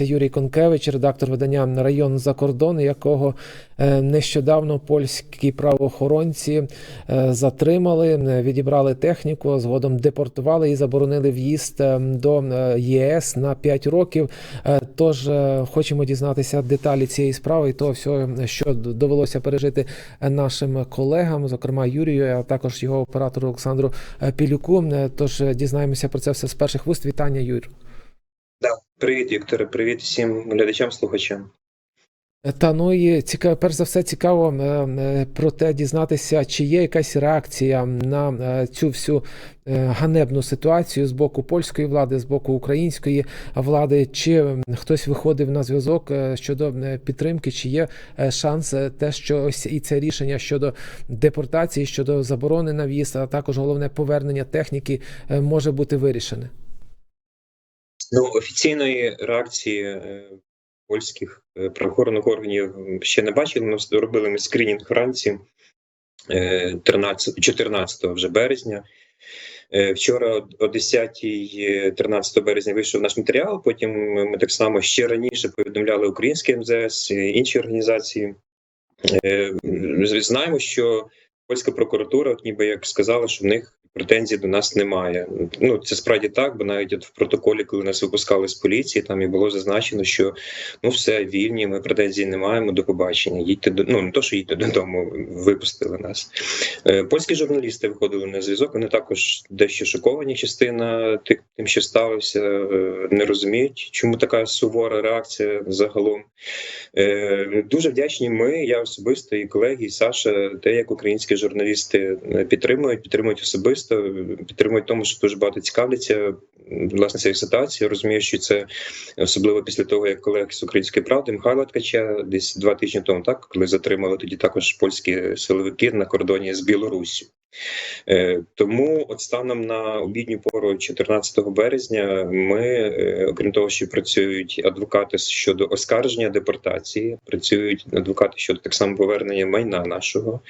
Це Юрій Конкевич, редактор видання на Район за кордон, якого е, нещодавно польські правоохоронці е, затримали, е, відібрали техніку, згодом депортували і заборонили в'їзд до ЄС на 5 років. Тож хочемо дізнатися деталі цієї справи і того всього, що довелося пережити нашим колегам, зокрема Юрію, а також його оператору Олександру Пілюку. Тож дізнаємося про це все з перших вуст. Вітання, Юр. Привіт, Вікторе, привіт всім глядачам, слухачам. Та ну і цікаво, перш за все, цікаво е, е, про те дізнатися, чи є якась реакція на е, цю всю е, ганебну ситуацію з боку польської влади, з боку української влади, чи хтось виходив на зв'язок е, щодо е, підтримки, чи є е, шанс е, те, що ось і це рішення щодо депортації, щодо заборони на в'їзд, а також головне повернення техніки е, може бути вирішене. Ну, офіційної реакції е, польських е, правоохоронних органів ще не бачили. Ми робили ми скринінг вранці е, 13, 14 вже березня. Е, Вчора о 10 е, 13 березня вийшов наш матеріал. Потім ми так само ще раніше повідомляли українське МЗС і інші організації. Е, Знаємо, що польська прокуратура, от ніби як сказала, що в них претензій до нас немає. Ну це справді так, бо навіть от в протоколі, коли нас випускали з поліції, там і було зазначено, що ну все вільні, ми претензій не маємо. До побачення. Їдьте до ну не то, що їдьте додому, випустили нас. Е, Польські журналісти виходили на зв'язок. Вони також дещо шоковані. Частина тих, тим, що сталося, е, не розуміють, чому така сувора реакція загалом. Е, Дуже вдячні. Ми, я особисто, і колеги, і Саша, те, як українські журналісти підтримують, підтримують особисто, підтримують тому, що дуже багато цікавляться власне цією ситуацією. Розумію, що це особливо після того, як колег з української правди Михайла Ткача десь два тижні тому, так коли затримали тоді також польські силовики на кордоні з Білоруссю. Е, Тому, от станом на обідню пору 14 березня, ми, е, окрім того, що працюють адвокати щодо оскарження депортації, працюють адвокати щодо так само повернення майна нашого.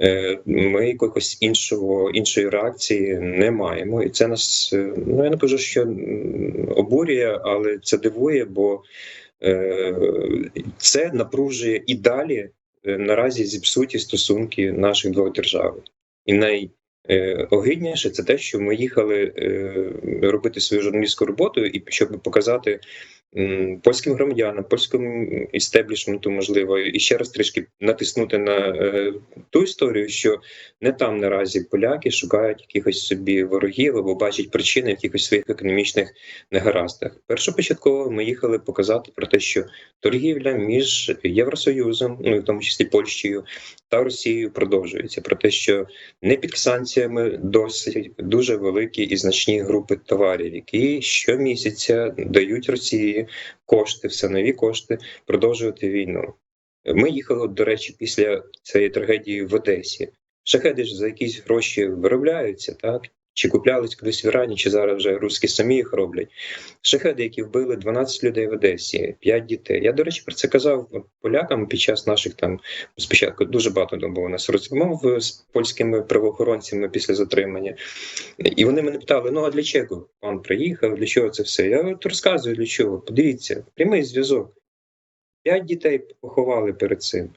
Е, Ми якогось іншого іншої реакції не маємо, і це нас ну я не кажу, що обурює, але це дивує, бо це напружує і далі наразі зіпсуті стосунки наших двох держав. І найогидніше це те, що ми їхали е, робити свою журналістську роботу, і щоб показати польським громадянам, польському істеблішменту, можливо, і ще раз трішки натиснути на е, ту історію, що не там наразі поляки шукають якихось собі ворогів або бачать причини в якихось своїх економічних негараздах. Першопочатково ми їхали показати про те, що торгівля між Євросоюзом, ну і в тому числі Польщею та Росією продовжується. Про те, що не під санкціями досить дуже великі і значні групи товарів, які щомісяця дають Росії кошти, все нові кошти продовжувати війну. Ми їхали, до речі, після цієї трагедії в Одесі. Шахеди ж за якісь гроші виробляються, так? Чи куплялись кудись в Ірані, чи зараз вже русські самі їх роблять. Шахеди, які вбили 12 людей в Одесі, 5 дітей. Я, до речі, про це казав полякам під час наших там спочатку дуже багато було нас розмов з польськими правоохоронцями після затримання. І вони мене питали: ну а для чого пан приїхав? Для чого це все? Я от розказую для чого. Подивіться, прямий зв'язок. П'ять дітей поховали перед цим.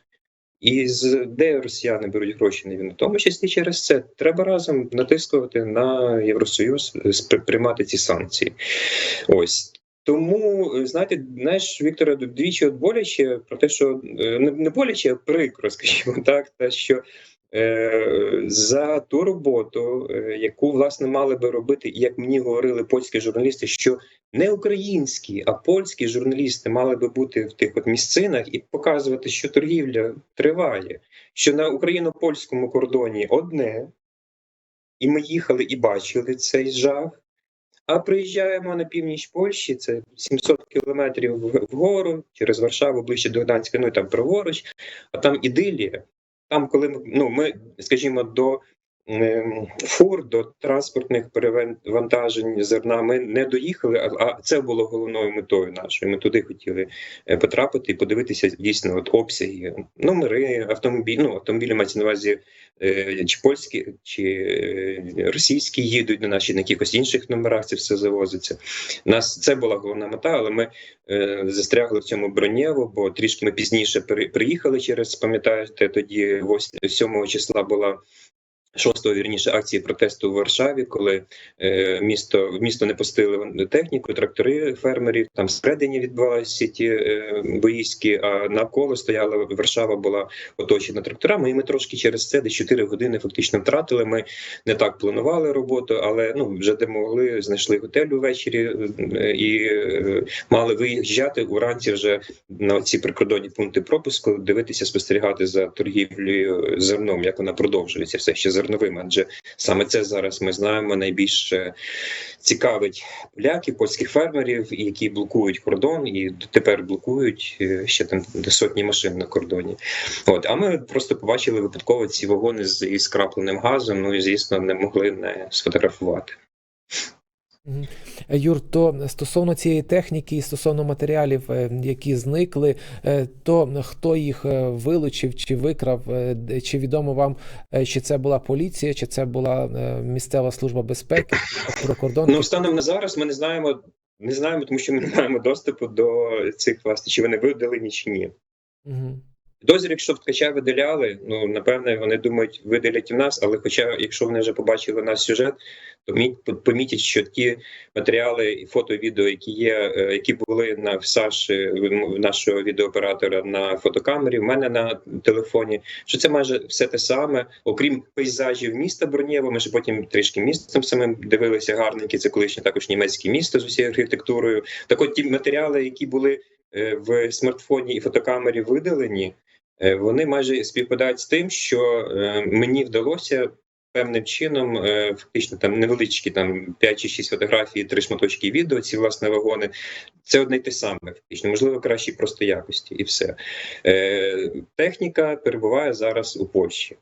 І з де росіяни беруть гроші на війну? Тому числі через це треба разом натискувати на Євросоюз, приймати ці санкції. Ось. Тому, знаєте, знаєш, Віктора двічі от боляче про те, що е, не, боляче, а прикро, скажімо так, те, що за ту роботу, е, яку власне мали би робити, і як мені говорили польські журналісти, що не українські, а польські журналісти мали би бути в тих от місцинах і показувати, що торгівля триває, що на україно-польському кордоні одне, і ми їхали і бачили цей жах. А приїжджаємо на північ Польщі, це 700 кілометрів вгору, через Варшаву, ближче до Гданська, ну і там праворуч, а там ідилія. Там, коли ми, ну, ми, скажімо, до фур, до транспортних перевантажень зерна ми не доїхали, а- це було головною метою нашою. Ми туди хотіли е, потрапити і подивитися дійсно от обсяги, номери, автомобілі, ну автомобілі мається на увазі е, чи польські, чи е, російські їдуть на наші на якихось інших номерах. Це все завозиться. Нас це була головна мета, але ми застрягли в цьому бронєво, бо трішки ми пізніше при- приїхали через, пам'ятаєте, тоді 8, 7 числа була. 6-го, вірніше акції протесту у Варшаві, коли е, місто в місто не пустили техніку, трактори фермерів. Там всередині відбувалися ті е, боїські, а навколо стояла Варшава була оточена тракторами. І ми трошки через це десь 4 години фактично втратили. Ми не так планували роботу, але ну вже де могли, знайшли готель увечері е, і е, мали виїжджати уранці вже на ці прикордонні пункти пропуску, дивитися, спостерігати за торгівлею зерном, як вона продовжується, все ще зерновим. Адже саме це зараз ми знаємо найбільше цікавить поляків, польських фермерів, які блокують кордон, і тепер блокують е, ще там сотні машин на кордоні. От а ми просто побачили випадково ці вагони з із крапленим газом. Ну і звісно, не могли не сфотографувати. Е, Юр, то стосовно цієї техніки і стосовно матеріалів, е, які зникли, е, то хто їх вилучив чи викрав, чи відомо вам, чи це була поліція, чи це була місцева служба безпеки, прикордонники? Ну станом на зараз ми не знаємо. Не знаємо, тому що ми не маємо доступу до цих власне, чи вони видалені, чи ні. Мгм. Підозрюю, якщо б ткача видаляли, ну напевне, вони думають, видалять і в нас, але хоча, якщо вони вже побачили наш сюжет, то мі- помітять, що ті матеріали і фото, відео, які є, е, які були на в Саші, нашого відеооператора на фотокамері, в мене на телефоні, що це майже все те саме, окрім пейзажів міста Бронєво. Ми ж потім трішки містом самим дивилися гарненькі, це колишнє також німецьке місто з усією архітектурою. Так от ті матеріали, які були е, в смартфоні і фотокамері видалені. Е, Вони майже співпадають з тим, що е, мені вдалося певним чином, е, фактично там невеличкі там 5 чи 6 фотографій, три шматочки відео, ці власне вагони. Це одне й те саме, фактично, можливо, кращі просто якості, і все. Техніка перебуває зараз у Польщі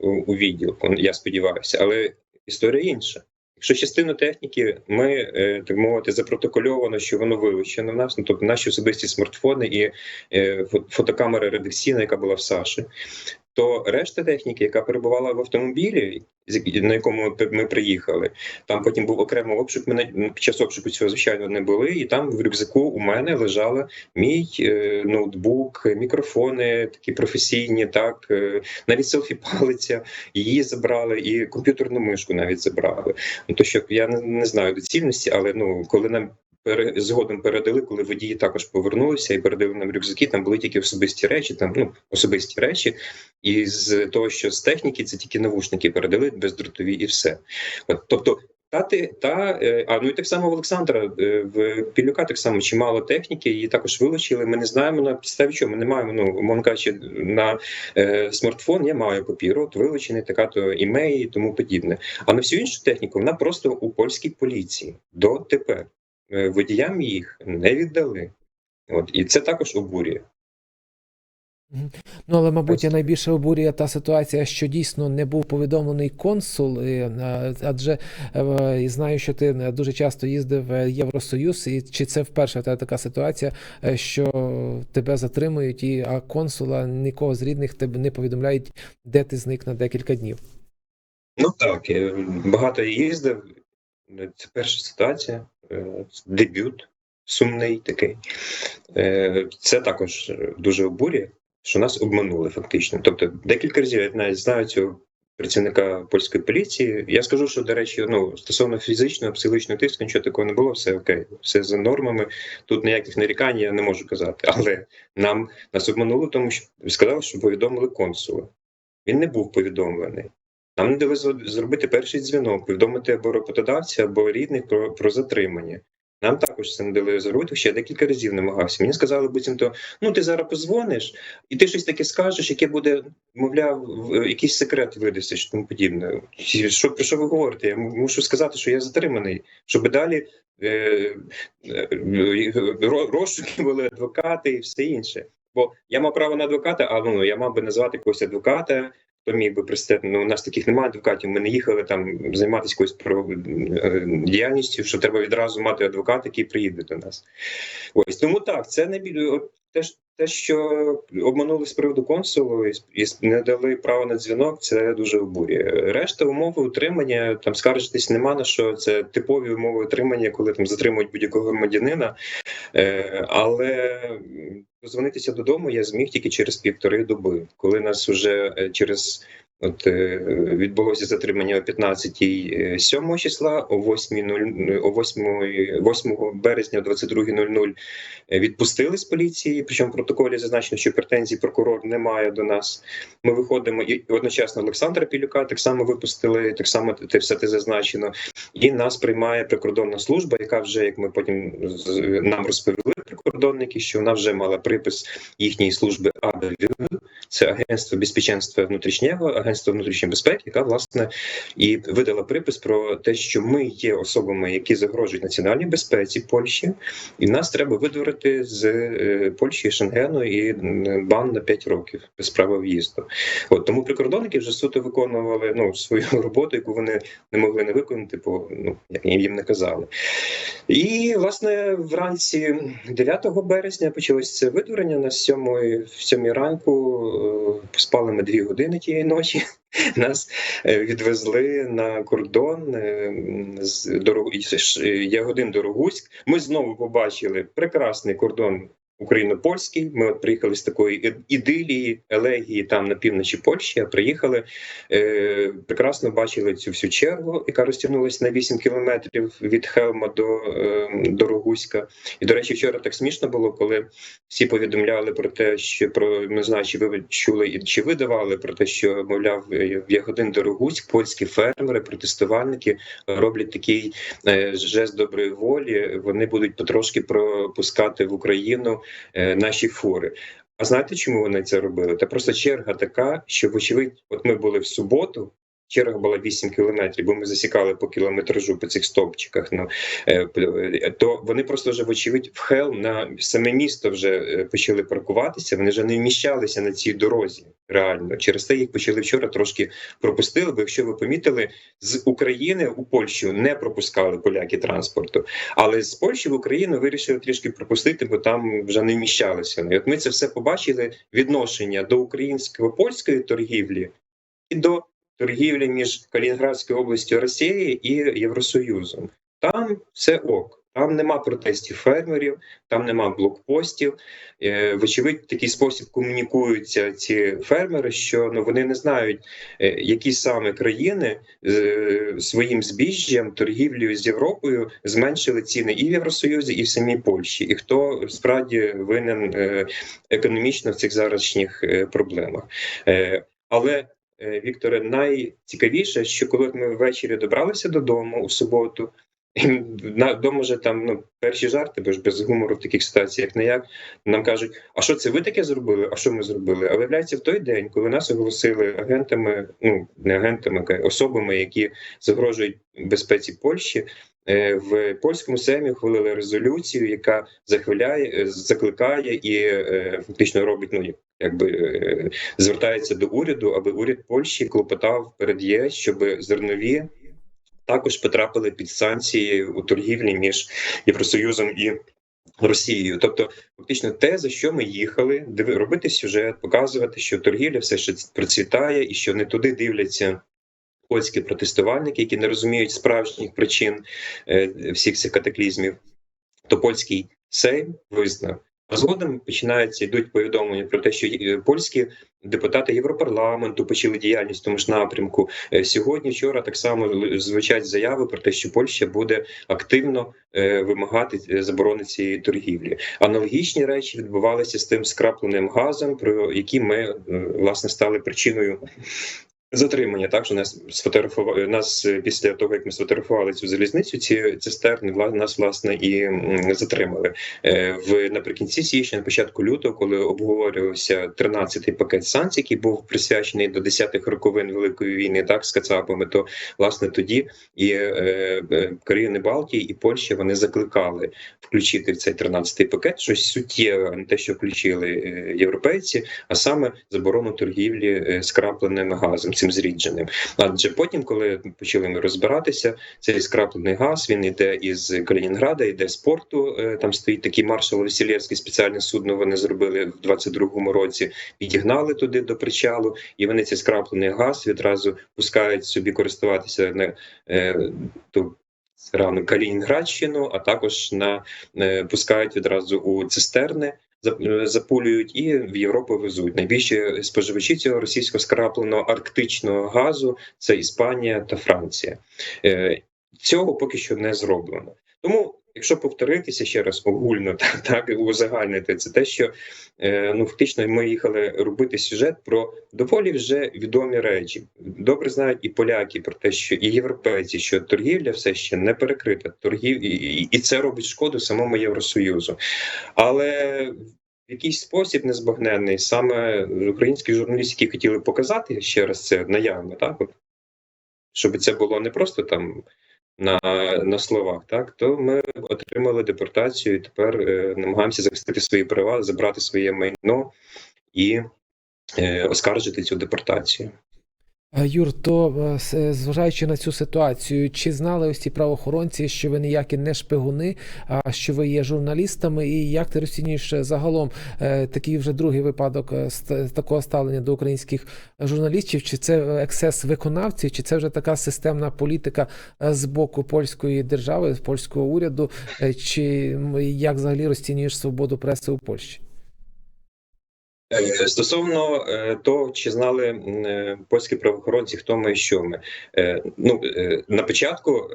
у відділку, я сподіваюся, але історія інша. Якщо частину техніки ми е, так мовити запротокольовано, що воно вилучено в нас, ну тобто наші особисті смартфони і е, фотокамера редакційна, яка була в Саші, то решта техніки, яка перебувала в автомобілі, на якому ми, приїхали, там потім був окремий обшук. Ми під час обшуку цього звичайно не були, і там в рюкзаку у мене лежала мій е, ноутбук, мікрофони такі професійні, так е, навіть селфі палиця, її забрали, і комп'ютерну мишку навіть забрали. Ну то що я не, знаю доцільності, але ну коли нам згодом передали, коли водії також повернулися і передали нам рюкзаки, там були тільки особисті речі, там ну особисті речі, і з того, що з техніки це тільки навушники передали бездротові і все. От, тобто. Та ти та е, а ну і так само в Олександра е, в Пілюка так само чимало техніки, її також вилучили. Ми не знаємо на підставі чого. Ми не маємо. Ну умовно кажучи, на е, смартфон я маю папір, от вилучений, така то імеї і тому подібне. А на всю іншу техніку вона просто у польській поліції дотепер. Е, Водіям їх не віддали. От і це також обурює. Ну, але, мабуть, я найбільше обурює та ситуація, що дійсно не був повідомлений консул, е, адже е, знаю, що ти дуже часто їздив в Євросоюз, і чи це вперше тебе така ситуація, що тебе затримують, і а консула нікого з рідних тебе не повідомляють, де ти зник на декілька днів. Ну так, я багато їздив. Це перша ситуація, е, дебют сумний такий. Е, Це також дуже обурює, що нас обманули фактично. Тобто, декілька разів я навіть знаю цього працівника польської поліції. Я скажу, що, до речі, ну стосовно фізичного, психологічного тиску, нічого такого не було, все окей, все за нормами. Тут ніяких нарікань я не можу казати. Але нам нас обманули, тому що сказали, що повідомили консула. Він не був повідомлений. Нам дали зробити перший дзвінок, повідомити або роботодавця, або рідних про, про затримання. Нам також це не дали зробити, ще декілька разів намагався. Мені сказали, буцімто, ну ти зараз позвониш, і ти щось таке скажеш, яке буде, мовляв, в- якийсь секрет видасиш, тому подібне. Що, про що ви говорите? Я мушу сказати, що я затриманий, щоб далі е, е, розшуки були адвокати і все інше. Бо я мав право на адвоката, а ну я мав би назвати когось адвоката, хто міг би пристати. Ну, у нас таких немає адвокатів. Ми не їхали там займатися якоюсь е, діяльністю, що треба відразу мати адвоката, який приїде до нас. Ось тому так, це найбільше от те, ж- те, що обманули з приводу консулу і, не дали право на дзвінок, це дуже обурює. Решта умови утримання там скаржитись нема на що. Це типові умови утримання, коли там затримують будь-якого громадянина. Е, але дозвонитися додому я зміг тільки через півтори доби, коли нас вже е, через От е, відбулося затримання о 15 е, 7 числа, о 8.00, о 8, 8 березня о 22.00 е, відпустили з поліції. Причому протоколі зазначено, що претензій прокурор не має до нас. Ми виходимо і одночасно Олександра Пілюка так само випустили, так само те все те зазначено. І нас приймає прикордонна служба, яка вже як ми потім нам розповіли прикордонники, що вона вже мала припис їхньої служби АБВ, це агентство безпеченства внутрішнього, агентство внутрішньої безпеки, яка власне і видала припис про те, що ми є особами, які загрожують національній безпеці Польщі, і нас треба видворити з е, Польщі, Шенгену і бан на 5 років без права в'їзду. От тому прикордонники вже суто виконували ну свою роботу, яку вони не могли не виконати, бо ну як їм не казали. І власне вранці 9 березня почалось це видворення на 7, в 7 ранку. е, Поспали ми дві години тієї ночі. Нас е, відвезли на кордон е, з Ягодин Дорогуськ. Ми знову побачили прекрасний кордон україно-польський. Ми от приїхали з такої ідилії, елегії там на півночі Польщі. А приїхали е, прекрасно бачили цю всю чергу, яка розтягнулася на 8 кілометрів від Хелма до, е, до Рогуська. І до речі, вчора так смішно було, коли всі повідомляли про те, що про не знаю, чи ви чули і чи ви давали про те, що мовляв е, в Ягодин Дорогуськ польські фермери, протестувальники роблять такий е, жест доброї волі. Вони будуть потрошки пропускати в Україну наші фури. А знаєте, чому вони це робили? Та просто черга така, що вочевидь, от ми були в суботу. Черга була 8 кілометрів, бо ми засікали по кілометражу по цих стовпчиках. Ну е, то вони просто вже вочевидь в Хел на саме місто вже е, почали паркуватися. Вони вже не вміщалися на цій дорозі. Реально через те їх почали вчора трошки пропустили. Бо якщо ви помітили, з України у Польщу не пропускали поляки транспорту, але з Польщі в Україну вирішили трішки пропустити, бо там вже не вміщалися. І от ми це все побачили. Відношення до українсько-польської торгівлі і до торгівлі між Калінінградською областю Росії і Євросоюзом. Там все ок. Там нема протестів фермерів, там нема блокпостів. Е, Вочевидь, такий спосіб комунікуються ці фермери, що ну вони не знають, е, які саме країни е, своїм збіжжям, торгівлею з Європою зменшили ціни і в Євросоюзі, і в самій Польщі, і хто справді винен економічно в цих зарашніх е, проблемах. Але Вікторе, найцікавіше, що коли ми ввечері добралися додому у суботу, на вдома вже там ну перші жарти, бо ж без гумору в таких ситуаціях не як. Нам кажуть, а що це ви таке зробили? А що ми зробили? А виявляється, в той день, коли нас оголосили агентами, ну не агентами, а особами, які загрожують безпеці Польщі. е, В польському сеймі ухвалили резолюцію, яка захвиляє, е, закликає і е, фактично робить ну якби е, звертається до уряду, аби уряд Польщі клопотав перед ЄС, щоб зернові також потрапили під санкції у торгівлі між Євросоюзом і Росією. Тобто, фактично, те, за що ми їхали, робити сюжет, показувати, що торгівля все ще процвітає, і що не туди дивляться. Польські протестувальники, які не розуміють справжніх причин е, всіх цих катаклізмів, то польський Сейм визнав. Згодом починаються йдуть повідомлення про те, що е, польські депутати Європарламенту почали діяльність в тому ж напрямку. Е, Сьогодні, вчора так само звучать заяви про те, що Польща буде активно е, вимагати заборони цієї торгівлі. Аналогічні речі відбувалися з тим скрапленим газом, про які ми власне стали причиною Затримання так, що нас сфотографували нас е, після того, як ми сфотографували цю залізницю. Ці цистерни нас власне і затримали Е, в наприкінці січня, на початку лютого, коли обговорювався 13-й пакет санкцій, який був присвячений до 10-х роковин Великої війни, так з Кацапами. То власне тоді і е, е, країни Балтії і Польща вони закликали включити в цей 13-й пакет щось суттєве, не те, що включили е, європейці, а саме заборону торгівлі скрапленим газом, цим зрідженим. Адже потім, коли почали ми розбиратися, цей скраплений газ він йде із Калінінграда, йде з порту. е, Там стоїть такий маршал Василєвський спеціальне судно. Вони зробили в 22-му році, підігнали туди до причалу, і вони цей скраплений газ відразу пускають собі користуватися на е, ту рану Калінінградщину, а також на е, пускають відразу у цистерни. Зап- Запулюють і в Європу везуть. Найбільші споживачі цього російського скрапленого арктичного газу це Іспанія та Франція. Е, Цього поки що не зроблено. Тому, якщо повторитися ще раз огульно, так, так узагальнити, це те, що е, ну фактично ми їхали робити сюжет про доволі вже відомі речі. Добре знають і поляки про те, що і європейці, що торгівля все ще не перекрита. Торгів і, і, це робить шкоду самому Євросоюзу. Але в якийсь спосіб незбагненний саме українські журналісти, які хотіли показати ще раз це наявно, так от, щоб це було не просто там на, на словах, так то ми отримали депортацію і тепер е, намагаємося захистити свої права, забрати своє майно і е, оскаржити цю депортацію. Е, Юр, то е, зважаючи на цю ситуацію, чи знали ось ці правоохоронці, що ви ніякі не шпигуни, а що ви є журналістами, і як ти розцінюєш е, загалом е, такий вже другий випадок е, такого ставлення до українських журналістів? Чи це е, ексцес виконавців, чи це вже така системна політика е, з боку польської держави, польського уряду, Е, чи як взагалі розцінюєш свободу преси у Польщі? Е, Стосовно е, того, чи знали е, польські правоохоронці, хто ми і що ми. Ну на початку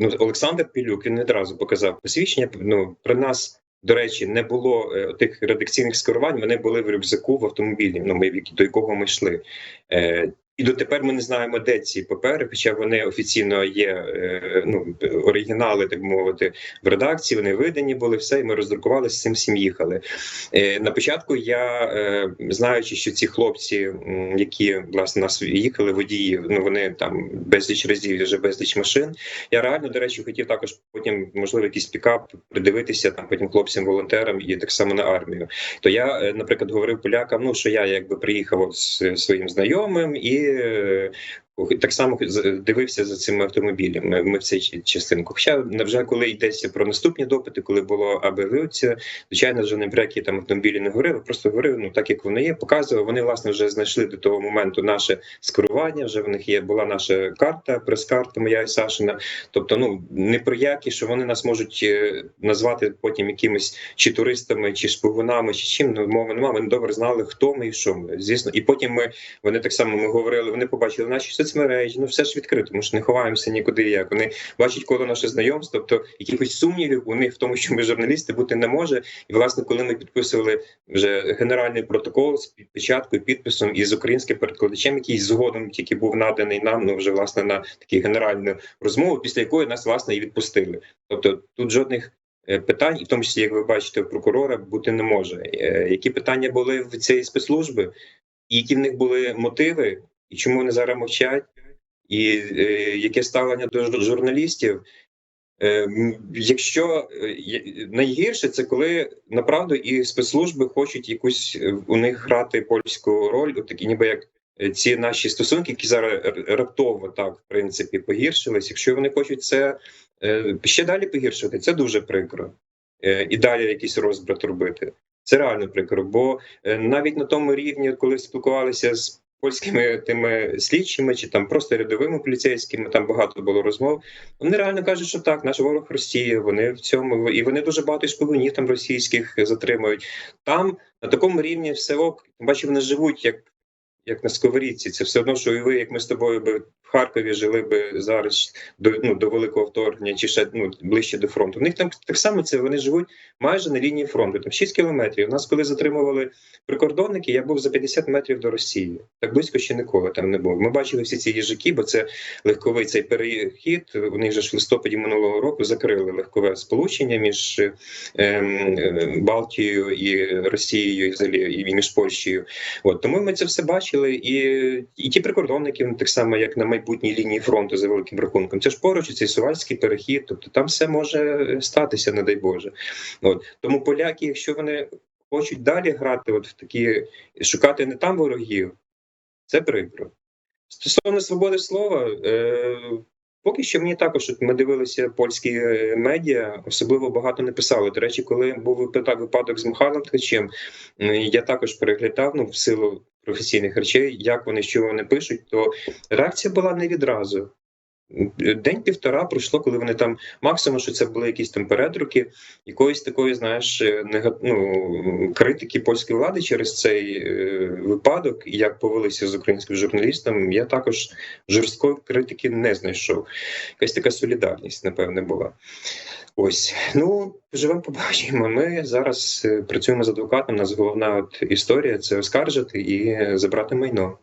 ну Олександр Пілюк він одразу показав посвідчення. Ну при нас. До речі, не було тих редакційних скерувань. Вони були в рюкзаку в автомобілі. Ну, ми до якого ми йшли. І дотепер ми не знаємо, де ці папери, хоча вони офіційно є е, ну, оригінали, так би мовити, в редакції. Вони видані були все, і ми роздрукували з цим всім їхали. Е, На початку я е, знаючи, що ці хлопці, які власне нас їхали, водії, ну вони там безліч разів, вже безліч машин. Я реально, до речі, хотів також потім, можливо, якийсь пікап придивитися там потім хлопцям-волонтерам і так само на армію. То я, наприклад, говорив полякам, ну що я якби приїхав з своїм знайомим і. euh, Так само дивився за цими автомобілями. Ми в цей ч- частинку. Хоча вже коли йдеться про наступні допити, коли було АБВ, це звичайно вже не про які там автомобілі не говорив, просто говорив, ну так як вони є, показував. Вони власне вже знайшли до того моменту наше скерування. Вже в них є була наша карта, прес-карта моя і Сашина. Тобто, ну не про які, що вони нас можуть е, назвати потім якимись чи туристами, чи шпигунами, чи чим. Ну мови немає. Вони добре знали, хто ми і що ми. Звісно, і потім ми вони так само ми говорили. Вони побачили наші соцмережі. Ну все ж відкрито. Ми ж не ховаємося нікуди. Як вони бачать коло наше знайомство, тобто якихось сумнівів у них в тому, що ми журналісти бути не може. І власне, коли ми підписували вже генеральний протокол з печаткою, підписом і з українським перекладачем, який згодом тільки був наданий нам, ну вже власне на таку генеральну розмову, після якої нас власне і відпустили. Тобто тут жодних. е, Питань, і в тому числі, як ви бачите, прокурора бути не може. Е, Які питання були в цієї спецслужби, які в них були мотиви, і чому вони зараз мовчать, і е, яке ставлення до журналістів? Е, Якщо е, найгірше, це коли направду і спецслужби хочуть якусь е, у них грати польську роль, такі ніби як е, ці наші стосунки, які зараз раптово так в принципі погіршились. Якщо вони хочуть це ще далі погіршити, це дуже прикро. І далі якийсь розбрат робити. Це реально прикро. Бо навіть на тому рівні, коли спілкувалися з польськими тими слідчими чи там просто рядовими поліцейськими, там багато було розмов. Вони реально кажуть, що так, наш ворог Росія. Вони в цьому і вони дуже багато шпигунів там російських затримують. Там на такому рівні все ок. бачу, вони живуть як. Як на сковорідці, це все одно, що і ви, як ми з тобою би Харкові жили би зараз до ну до великого вторгнення, чи ще ну ближче до фронту. У них там так само це вони живуть майже на лінії фронту. Там 6 кілометрів. У нас, коли затримували прикордонники, я був за 50 метрів до Росії. Так близько ще ніколи там не був. Ми бачили всі ці їжаки, бо це легковий цей перехід. Вони вже ж в листопаді минулого року закрили легкове сполучення між е, е, Балтією і Росією, і взагалі і між Польщею. От тому ми це все бачили, і, і ті прикордонники, ну, так само як на майбутній лінії фронту за великим рахунком. Це ж поруч цей сувальський перехід. Тобто там все може статися, не дай Боже. От тому поляки, якщо вони хочуть далі грати, от в такі шукати не там ворогів, це прикро. Стосовно свободи слова, е, поки що мені також ми дивилися польські е, медіа, особливо багато не писали. До речі, коли був випадок з Михайлом Ткачем, я також переглядав ну, в силу професійних речей, як вони що вони пишуть, то реакція була не відразу. День-півтора пройшло, коли вони там максимум, що це були якісь там передруки, якоїсь такої, знаєш, нега... ну, критики польської влади через цей е, випадок, як повелися з українським журналістом, я також жорсткої критики не знайшов. Якась така солідарність, напевне, була. Ось, ну живемо, побачимо. Ми зараз е, працюємо з адвокатом. У нас головна от історія це оскаржити і забрати майно.